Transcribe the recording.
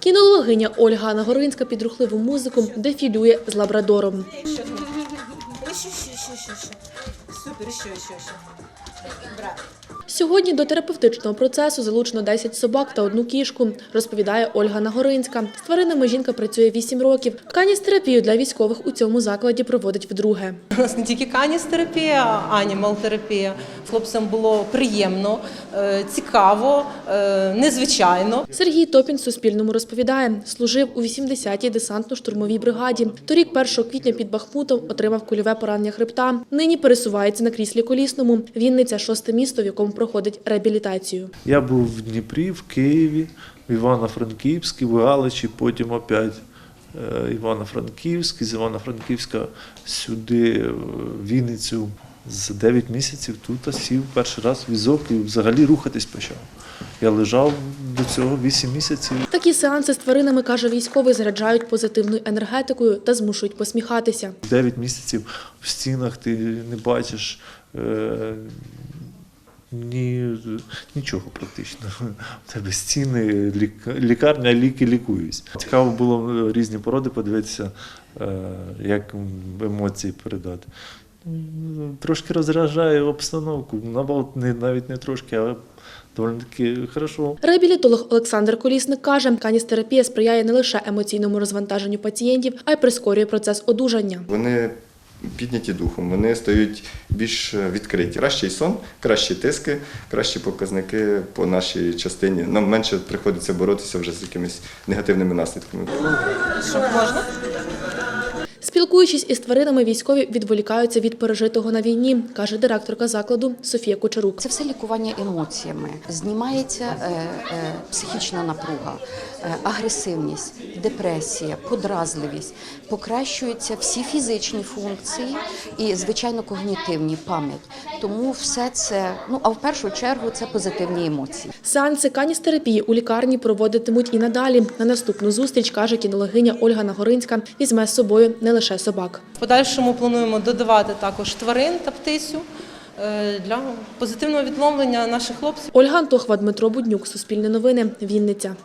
Кінологиня Ольга Нагоринська під рухливу музику дефілює з лабрадором. Супер. Сьогодні до терапевтичного процесу залучено 10 собак та одну кішку, розповідає Ольга Нагоринська. З тваринами жінка працює 8 років. Каністерапію для військових у цьому закладі проводить вдруге. У нас не тільки каністерапія, а анімал-терапія. Хлопцям було приємно, е, цікаво, е, незвичайно. Сергій Топін Суспільному розповідає, служив у 80-й десантно-штурмовій бригаді. Торік, 1 квітня під Бахмутом, отримав кульове поранення хребта. Нині пересувається на кріслі колісному. Вінниця – шосте місто, в якому проходить реабілітацію. Я був в Дніпрі, в Києві, в Івано-Франківській, в Галичі, потім опять е, Івано-Франківськ, з Івано-Франківська сюди, в Вінницю. За 9 місяців тут сів перший раз візок і взагалі рухатись почав. Я лежав до цього 8 місяців. Такі сеанси з тваринами, каже військовий, заряджають позитивною енергетикою та змушують посміхатися. 9 місяців в стінах ти не бачиш е, ні, нічого практично. У тебе стіни, лікарня, ліки лікуюсь. Цікаво було різні породи подивитися, е, як емоції передати. Трошки розряджає обстановку, набагато не- навіть не трошки, але доволі таки хорошо. Реабілітолог Олександр Колісник каже, каністерапія сприяє не лише емоційному розвантаженню пацієнтів, а й прискорює процес одужання. Вони підняті духом, вони стають більш відкриті. Кращий сон, кращі тиски, кращі показники по нашій частині. Нам менше приходиться боротися вже з якимись негативними наслідками. Що можна? Спілкуючись із тваринами, військові відволікаються від пережитого на війні, каже директорка закладу Софія Кучерук. Це все лікування емоціями. Знімається е, е, психічна напруга, е, агресивність, депресія, подразливість, покращуються всі фізичні функції і, звичайно, когнітивні пам'ять. Тому все це, ну а в першу чергу, це позитивні емоції. Сеанси каністерапії у лікарні проводитимуть і надалі. На наступну зустріч, каже кінологиня Ольга Нагоринська, візьме з собою не лише собак. В подальшому плануємо додавати також тварин та птицю е, для позитивного відломлення наших хлопців. Ольга Антохва, Дмитро Буднюк, Суспільне новини, Вінниця.